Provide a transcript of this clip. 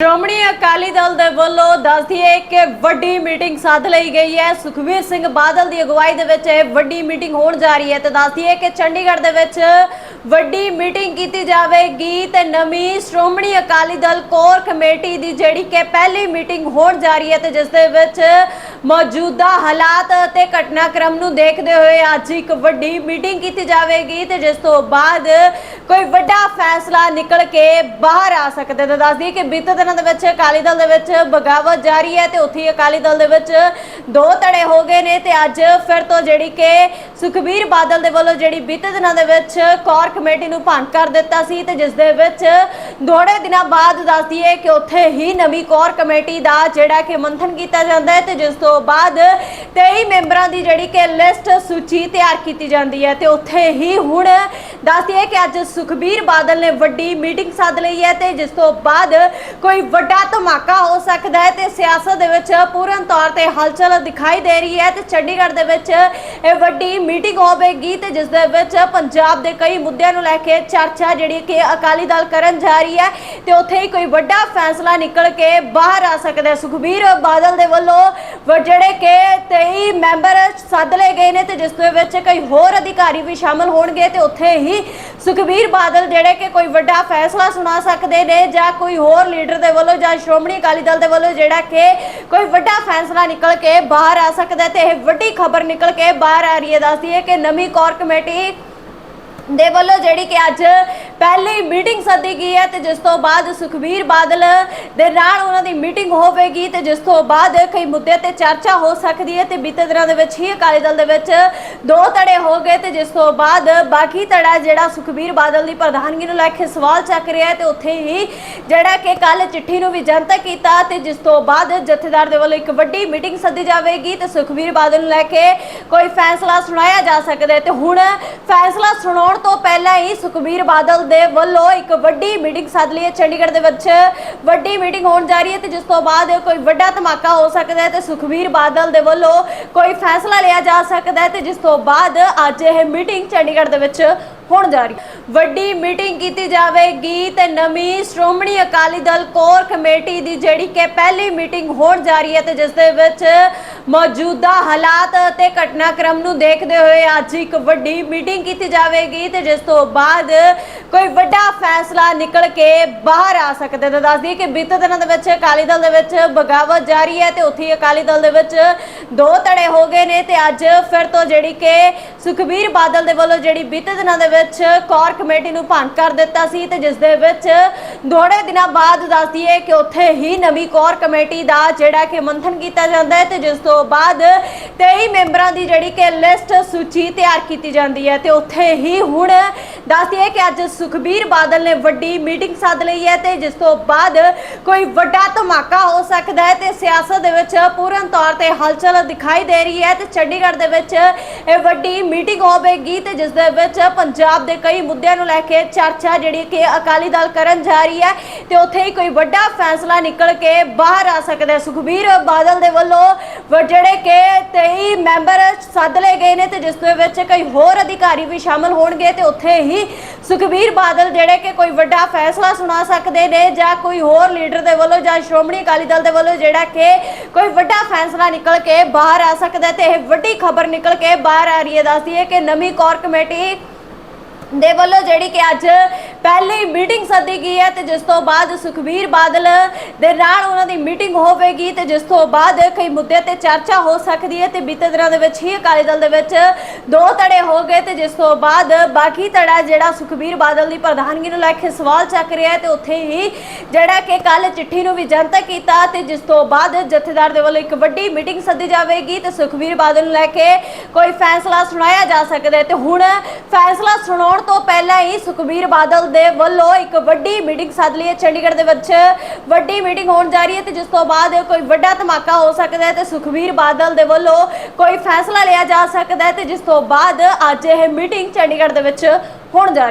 ਸ਼੍ਰੋਮਣੀ ਅਕਾਲੀ ਦਲ ਦੇ ਵੱਲੋਂ ਦੱਸਦੀ ਹੈ ਕਿ ਵੱਡੀ ਮੀਟਿੰਗ ਸੱਦ ਲਈ ਗਈ ਹੈ। ਸੁਖਵੀਰ ਸਿੰਘ ਬਾਦਲ ਦੀ ਅਗਵਾਈ ਦੇ ਵਿੱਚ ਇਹ ਵੱਡੀ ਮੀਟਿੰਗ ਹੋਣ ਜਾ ਰਹੀ ਹੈ ਤੇ ਦੱਸਦੀ ਹੈ ਕਿ ਚੰਡੀਗੜ੍ਹ ਦੇ ਵਿੱਚ ਵੱਡੀ ਮੀਟਿੰਗ ਕੀਤੀ ਜਾਵੇਗੀ ਤੇ ਨਵੀਂ ਸ਼੍ਰੋਮਣੀ ਅਕਾਲੀ ਦਲ ਕੋਰ ਕਮੇਟੀ ਦੀ ਜਿਹੜੀ ਕਿ ਪਹਿਲੀ ਮੀਟਿੰਗ ਹੋਣ ਜਾ ਰਹੀ ਹੈ ਤੇ ਜਿਸ ਦੇ ਵਿੱਚ ਮੌਜੂਦਾ ਹਾਲਾਤ ਤੇ ਘਟਨਾਕ੍ਰਮ ਨੂੰ ਦੇਖਦੇ ਹੋਏ ਅੱਜ ਇੱਕ ਵੱਡੀ ਮੀਟਿੰਗ ਕੀਤੀ ਜਾਵੇਗੀ ਤੇ ਜਿਸ ਤੋਂ ਬਾਅਦ ਕੋਈ ਵੱਡਾ ਫੈਸਲਾ ਨਿਕਲ ਕੇ ਬਾਹਰ ਆ ਸਕਦੇ ਹੈ। ਤਾਂ ਦੱਸਦੀ ਕਿ ਬੀਤੇ ਦਿਨਾਂ ਦੇ ਵਿੱਚ ਅਕਾਲੀ ਦਲ ਦੇ ਵਿੱਚ ਬਗਾਵਤ ਜਾਰੀ ਹੈ ਤੇ ਉੱਥੇ ਹੀ ਅਕਾਲੀ ਦਲ ਦੇ ਵਿੱਚ ਦੋ ਧੜੇ ਹੋ ਗਏ ਨੇ ਤੇ ਅੱਜ ਫਿਰ ਤੋਂ ਜਿਹੜੀ ਕਿ ਸੁਖਬੀਰ ਬਾਦਲ ਦੇ ਵੱਲੋਂ ਜਿਹੜੀ ਬੀਤੇ ਦਿਨਾਂ ਦੇ ਵਿੱਚ ਕੋਰ ਕਮੇਟੀ ਨੂੰ ਭੰਗ ਕਰ ਦਿੱਤਾ ਸੀ ਤੇ ਜਿਸ ਦੇ ਵਿੱਚ ਥੋੜੇ ਦਿਨਾਂ ਬਾਅਦ ਦੱਸਦੀ ਹੈ ਕਿ ਉੱਥੇ ਹੀ ਨਵੀਂ ਕੋਰ ਕਮੇਟੀ ਦਾ ਜਿਹੜਾ ਕਿ ਮੰਥਨ ਕੀਤਾ ਜਾਂਦਾ ਹੈ ਤੇ ਜਿਸ ਤੋਂ ਬਾਅਦ 23 ਮੈਂਬਰਾਂ ਦੀ ਜਿਹੜੀ ਕਿ ਲਿਸਟ ਸੂਚੀ ਤਿਆਰ ਕੀਤੀ ਜਾਂਦੀ ਹੈ ਤੇ ਉੱਥੇ ਹੀ ਹੁਣ ਦੱਸਦੀ ਹੈ ਕਿ ਅੱਜ ਸੁਖਬੀਰ ਬਾਦਲ ਨੇ ਵੱਡੀ ਮੀਟਿੰਗ ਸੱਦ ਲਈ ਹੈ ਤੇ ਜਿਸ ਤੋਂ ਬਾਅਦ ਕੋਈ ਵੱਡਾ ਧਮਾਕਾ ਹੋ ਸਕਦਾ ਹੈ ਤੇ ਸਿਆਸਤ ਦੇ ਵਿੱਚ ਪੂਰਨ ਤੌਰ ਤੇ ਹਲਚਲ ਦਿਖਾਈ ਦੇ ਰਹੀ ਹੈ ਤੇ ਚੰਡੀਗੜ੍ਹ ਦੇ ਵਿੱਚ ਇਹ ਵੱਡੀ ਮੀਟਿੰਗ ਹੋਵੇਗੀ ਤੇ ਜਿਸ ਦੇ ਵਿੱਚ ਪੰਜਾਬ ਦੇ ਕਈ ਮੁੱਦਿਆਂ ਨੂੰ ਲੈ ਕੇ ਚਰਚਾ ਜਿਹੜੀ ਕਿ ਅਕਾਲੀ ਦਲ ਕਰਨ ਜਾ ਰਹੀ ਹੈ ਤੇ ਉੱਥੇ ਹੀ ਕੋਈ ਵੱਡਾ ਫੈਸਲਾ ਨਿਕਲ ਕੇ ਬਾਹਰ ਆ ਸਕਦਾ ਹੈ। ਸੁਖਬੀਰ ਬਾਦਲ ਦੇ ਵੱਲੋਂ ਜਿਹੜੇ ਕਿ 23 ਮੈਂਬਰ ਸੱਦ ਲਏ ਗਏ ਨੇ ਤੇ ਜਿਸ ਦੇ ਵਿੱਚ ਕਈ ਹੋਰ ਅਧਿਕਾਰੀ ਵੀ ਸ਼ਾਮਲ ਹੋਣਗੇ ਤੇ ਉੱਥੇ ਹੀ ਸੁਖਬੀਰ ਬਾਦਲ ਜਿਹੜੇ ਕਿ ਕੋਈ ਵੱਡਾ ਫੈਸਲਾ ਸੁਣਾ ਸਕਦੇ ਨੇ ਜਾਂ ਕੋਈ ਹੋਰ ਲੀਡਰ ਦੇ ਵੱਲੋਂ ਜਾਂ ਸ਼੍ਰੋਮਣੀ ਅਕਾਲੀ ਦਲ ਦੇ ਵੱਲੋਂ ਜਿਹੜਾ ਕਿ ਕੋਈ ਵੱਡਾ ਫੈਸਲਾ ਨਿਕਲ ਕੇ ਬਾਹਰ ਆ ਸਕਦਾ ਤੇ ਇਹ ਵੱਡੀ ਖਬਰ ਨਿਕਲ ਕੇ ਬਾਹਰ ਆ ਰਹੀ ਹੈ। ਦੱਸਦੀ ਹੈ ਕਿ ਨਵੀਂ ਕੋਰ ਕਮੇਟੀ ਦੇ ਵੱਲੋਂ ਜਿਹੜੀ ਕਿ ਅੱਜ ਪਹਿਲੀ ਮੀਟਿੰਗ ਸੱਦੀ ਗਈ ਹੈ ਤੇ ਜਿਸ ਤੋਂ ਬਾਅਦ ਸੁਖਬੀਰ ਬਾਦਲ ਦੇ ਨਾਲ ਉਹਨਾਂ ਦੀ ਮੀਟਿੰਗ ਹੋਵੇਗੀ ਤੇ ਜਿਸ ਤੋਂ ਬਾਅਦ ਕਈ ਮੁੱਦੇ ਤੇ ਚਰਚਾ ਹੋ ਸਕਦੀ ਹੈ ਤੇ ਬੀਤੇ ਦਿਨਾਂ ਦੇ ਵਿੱਚ ਹੀ ਅਕਾਲੀ ਦਲ ਦੇ ਵਿੱਚ ਦੋ ਧੜੇ ਹੋ ਗਏ ਤੇ ਜਿਸ ਤੋਂ ਬਾਅਦ ਬਾਕੀ ਧੜਾ ਜਿਹੜਾ ਸੁਖਬੀਰ ਬਾਦਲ ਦੀ ਪ੍ਰਧਾਨਗੀ ਨੂੰ ਲੈ ਕੇ ਸਵਾਲ ਚੱਕ ਰਿਹਾ ਹੈ ਤੇ ਉੱਥੇ ਹੀ ਜਿਹੜਾ ਕਿ ਕੱਲ ਚਿੱਠੀ ਨੂੰ ਵੀ ਜਨਤਕ ਕੀਤਾ ਤੇ ਜਿਸ ਤੋਂ ਬਾਅਦ ਜਥੇਦਾਰ ਦੇ ਵੱਲੋਂ ਇੱਕ ਵੱਡੀ ਮੀਟਿੰਗ ਸੱਦੀ ਜਾਵੇਗੀ ਤੇ ਸੁਖਬੀਰ ਬਾਦਲ ਨੂੰ ਲੈ ਕੇ ਕੋਈ ਫੈਸਲਾ ਸੁਣਾਇਆ ਜਾ ਸਕਦਾ ਹੈ। ਤੇ ਹੁਣ ਫੈਸਲਾ ਸੁਣਾਉਣ ਤੋਂ ਪਹਿਲਾਂ ਹੀ ਸੁਖਬੀਰ ਬਾਦਲ ਦੇ ਵੱਲੋਂ ਇੱਕ ਵੱਡੀ ਮੀਟਿੰਗ ਸੱਦ ਲਈ ਹੈ ਚੰਡੀਗੜ੍ਹ ਦੇ ਵਿੱਚ। ਵੱਡੀ ਮੀਟਿੰਗ ਹੋਣ ਜਾ ਰਹੀ ਹੈ ਤੇ ਜਿਸ ਤੋਂ ਬਾਅਦ ਕੋਈ ਵੱਡਾ ਧਮਾਕਾ ਹੋ ਸਕਦਾ ਹੈ ਤੇ ਸੁਖਬੀਰ ਬਾਦਲ ਦੇ ਵੱਲੋਂ ਕੋਈ ਫੈਸਲਾ ਲਿਆ ਜਾ ਸਕਦਾ ਹੈ ਤੇ ਜਿਸ ਤੋਂ ਬਾਅਦ ਅੱਜ ਇਹ ਮੀਟਿੰਗ ਚੰਡੀਗੜ੍ਹ ਦੇ ਵਿੱਚ ਹੋਣ ਜਾ ਰਹੀ ਵੱਡੀ ਮੀਟਿੰਗ ਕੀਤੀ ਜਾਵੇਗੀ ਤੇ ਨਵੀਂ ਸ਼੍ਰੋਮਣੀ ਅਕਾਲੀ ਦਲ ਕੋਰ ਕਮੇਟੀ ਦੀ ਜਿਹੜੀ ਕਿ ਪਹਿਲੀ ਮੀਟਿੰਗ ਹੋਣ ਜਾ ਰਹੀ ਹੈ ਤੇ ਜਿਸ ਦੇ ਵਿੱਚ ਮੌਜੂਦਾ ਹਾਲਾਤ ਅਤੇ ਘਟਨਾਕ੍ਰਮ ਨੂੰ ਦੇਖਦੇ ਹੋਏ ਅੱਜ ਇੱਕ ਵੱਡੀ ਮੀਟਿੰਗ ਕੀਤੀ ਜਾਵੇਗੀ ਤੇ ਜਿਸ ਤੋਂ ਬਾਅਦ ਕੋਈ ਵੱਡਾ ਫੈਸਲਾ ਨਿਕਲ ਕੇ ਬਾਹਰ ਆ ਸਕਦਾ ਹੈ। ਤਾਂ ਦੱਸਦੀ ਕਿ ਬੀਤੇ ਦਿਨਾਂ ਦੇ ਵਿੱਚ ਅਕਾਲੀ ਦਲ ਦੇ ਵਿੱਚ ਬਗਾਵਤ ਜਾਰੀ ਹੈ ਤੇ ਉੱਥੇ ਅਕਾਲੀ ਦਲ ਦੇ ਵਿੱਚ ਦੋ ਧੜੇ ਹੋ ਗਏ ਨੇ ਤੇ ਅੱਜ ਫਿਰ ਤੋਂ ਜਿਹੜੀ ਕਿ ਸੁਖਬੀਰ ਬਾਦਲ ਦੇ ਵੱਲੋਂ ਜਿਹੜੀ ਬੀਤੇ ਦਿਨਾਂ ਦੇ ਵਿੱਚ ਕੋਰ ਕਮੇਟੀ ਨੂੰ ਭੰਗ ਕਰ ਦਿੱਤਾ ਸੀ ਤੇ ਜਿਸ ਦੇ ਵਿੱਚ ਥੋੜੇ ਦਿਨਾਂ ਬਾਅਦ ਦੱਸਦੀ ਹੈ ਕਿ ਉੱਥੇ ਹੀ ਨਵੀਂ ਕੋਰ ਕਮੇਟੀ ਦਾ ਜਿਹੜਾ ਕਿ ਮੰਥਨ ਕੀਤਾ ਜਾਂਦਾ ਹੈ ਤੇ ਜਿਸ ਤੋਂ ਬਾਅਦ 23 ਮੈਂਬਰਾਂ ਦੀ ਜਿਹੜੀ ਕਿ ਲਿਸਟ ਸੂਚੀ ਤਿਆਰ ਕੀਤੀ ਜਾਂਦੀ ਹੈ ਤੇ ਉੱਥੇ ਹੀ ਹੁਣ ਦੱਸਦੀ ਹੈ ਕਿ ਅੱਜ ਸੁਖਬੀਰ ਬਾਦਲ ਨੇ ਵੱਡੀ ਮੀਟਿੰਗ ਸੱਦ ਲਈ ਹੈ ਤੇ ਜਿਸ ਤੋਂ ਬਾਅਦ ਕੋਈ ਵੱਡਾ ਧਮਾਕਾ ਹੋ ਸਕਦਾ ਹੈ ਤੇ ਸਿਆਸਤ ਦੇ ਵਿੱਚ ਪੂਰਨ ਤੌਰ ਤੇ ਹਲਚਲ ਦਿਖਾਈ ਦੇ ਰਹੀ ਹੈ ਤੇ ਚੰਡੀਗੜ੍ਹ ਦੇ ਵਿੱਚ ਇਹ ਵੱਡੀ ਮੀਟਿੰਗ ਹੋਵੇਗੀ ਤੇ ਜਿਸ ਦੇ ਵਿੱਚ ਪੰਜਾਬ ਦੇ ਕਈ ਮੁੱਦਿਆਂ ਨੂੰ ਲੈ ਕੇ ਚਰਚਾ ਜਿਹੜੀ ਕਿ ਅਕਾਲੀ ਦਲ ਕਰਨ ਜਾ ਰਹੀ ਹੈ ਤੇ ਉੱਥੇ ਹੀ ਕੋਈ ਵੱਡਾ ਫੈਸਲਾ ਨਿਕਲ ਕੇ ਬਾਹਰ ਆ ਸਕਦਾ ਹੈ। ਸੁਖਬੀਰ ਬਾਦਲ ਦੇ ਵੱਲੋਂ ਜਿਹੜੇ ਕਿ 23 ਮੈਂਬਰ ਸੱਦ ਲਏ ਗਏ ਨੇ ਤੇ ਜਿਸ ਦੇ ਵਿੱਚ ਕਈ ਹੋਰ ਅਧਿਕਾਰੀ ਵੀ ਸ਼ਾਮਲ ਹੋਣਗੇ ਤੇ ਉੱਥੇ ਹੀ ਸੁਖਬੀਰ ਬਾਦਲ ਜਿਹੜੇ ਕਿ ਕੋਈ ਵੱਡਾ ਫੈਸਲਾ ਸੁਣਾ ਸਕਦੇ ਨੇ ਜਾਂ ਕੋਈ ਹੋਰ ਲੀਡਰ ਦੇ ਵੱਲੋਂ ਜਾਂ ਸ਼੍ਰੋਮਣੀ ਅਕਾਲੀ ਦਲ ਦੇ ਵੱਲੋਂ ਜਿਹੜਾ ਕਿ ਕੋਈ ਵੱਡਾ ਫੈਸਲਾ ਨਿਕਲ ਕੇ ਬਾਹਰ ਆ ਸਕਦਾ ਤੇ ਇਹ ਵੱਡੀ ਖਬਰ ਨਿਕਲ ਕੇ ਬਾਹਰ ਆ ਰਹੀ ਹੈ। ਦੱਸਦੀ ਹੈ ਕਿ ਨਵੀਂ ਕੋਰ ਕਮੇਟੀ ਦੇ ਵੱਲੋਂ ਜਿਹੜੀ ਕਿ ਅੱਜ ਪਹਿਲੀ ਮੀਟਿੰਗ ਸੱਦੀ ਗਈ ਹੈ ਤੇ ਜਿਸ ਤੋਂ ਬਾਅਦ ਸੁਖਬੀਰ ਬਾਦਲ ਦੇ ਨਾਲ ਉਹਨਾਂ ਦੀ ਮੀਟਿੰਗ ਹੋਵੇਗੀ ਤੇ ਜਿਸ ਤੋਂ ਬਾਅਦ ਕਈ ਮੁੱਦੇ ਤੇ ਚਰਚਾ ਹੋ ਸਕਦੀ ਹੈ ਤੇ ਬੀਤੇ ਦਿਨਾਂ ਦੇ ਵਿੱਚ ਹੀ ਅਕਾਲੀ ਦਲ ਦੇ ਵਿੱਚ ਦੋ ਧੜੇ ਹੋ ਗਏ ਤੇ ਜਿਸ ਤੋਂ ਬਾਅਦ ਬਾਕੀ ਧੜਾ ਜਿਹੜਾ ਸੁਖਬੀਰ ਬਾਦਲ ਦੀ ਪ੍ਰਧਾਨਗੀ ਨੂੰ ਲੈ ਕੇ ਸਵਾਲ ਚੱਕ ਰਿਹਾ ਹੈ ਤੇ ਉੱਥੇ ਹੀ ਜਿਹੜਾ ਕਿ ਕੱਲ ਚਿੱਠੀ ਨੂੰ ਵੀ ਜਨਤਕ ਕੀਤਾ ਤੇ ਜਿਸ ਤੋਂ ਬਾਅਦ ਜਥੇਦਾਰ ਦੇ ਵੱਲੋਂ ਇੱਕ ਵੱਡੀ ਮੀਟਿੰਗ ਸੱਦੀ ਜਾਵੇਗੀ ਤੇ ਸੁਖਬੀਰ ਬਾਦਲ ਨੂੰ ਲੈ ਕੇ ਕੋਈ ਫੈਸਲਾ ਸੁਣਾਇਆ ਜਾ ਸਕਦਾ ਹੈ। ਤੇ ਹੁਣ ਫੈਸਲਾ ਸੁਣਾਉਣ ਤੋਂ ਪਹਿਲਾਂ ਹੀ ਸੁਖਬੀਰ ਬਾਦਲ ਦੇ ਵੱਲੋਂ ਇੱਕ ਵੱਡੀ ਮੀਟਿੰਗ ਸੱਦ ਲਈ ਹੈ ਚੰਡੀਗੜ੍ਹ ਦੇ ਵਿੱਚ। ਵੱਡੀ ਮੀਟਿੰਗ ਹੋਣ ਜਾ ਰਹੀ ਹੈ ਤੇ ਜਿਸ ਤੋਂ ਬਾਅਦ ਕੋਈ ਵੱਡਾ ਧਮਾਕਾ ਹੋ ਸਕਦਾ ਹੈ ਤੇ ਸੁਖਬੀਰ ਬਾਦਲ ਦੇ ਵੱਲੋਂ ਕੋਈ ਫੈਸਲਾ ਲਿਆ ਜਾ ਸਕਦਾ ਹੈ ਤੇ ਜਿਸ ਤੋਂ ਬਾਅਦ ਅੱਜ ਇਹ ਮੀਟਿੰਗ ਚੰਡੀਗੜ੍ਹ ਦੇ ਵਿੱਚ ਹੋਣ ਜਾ ਰਹੀ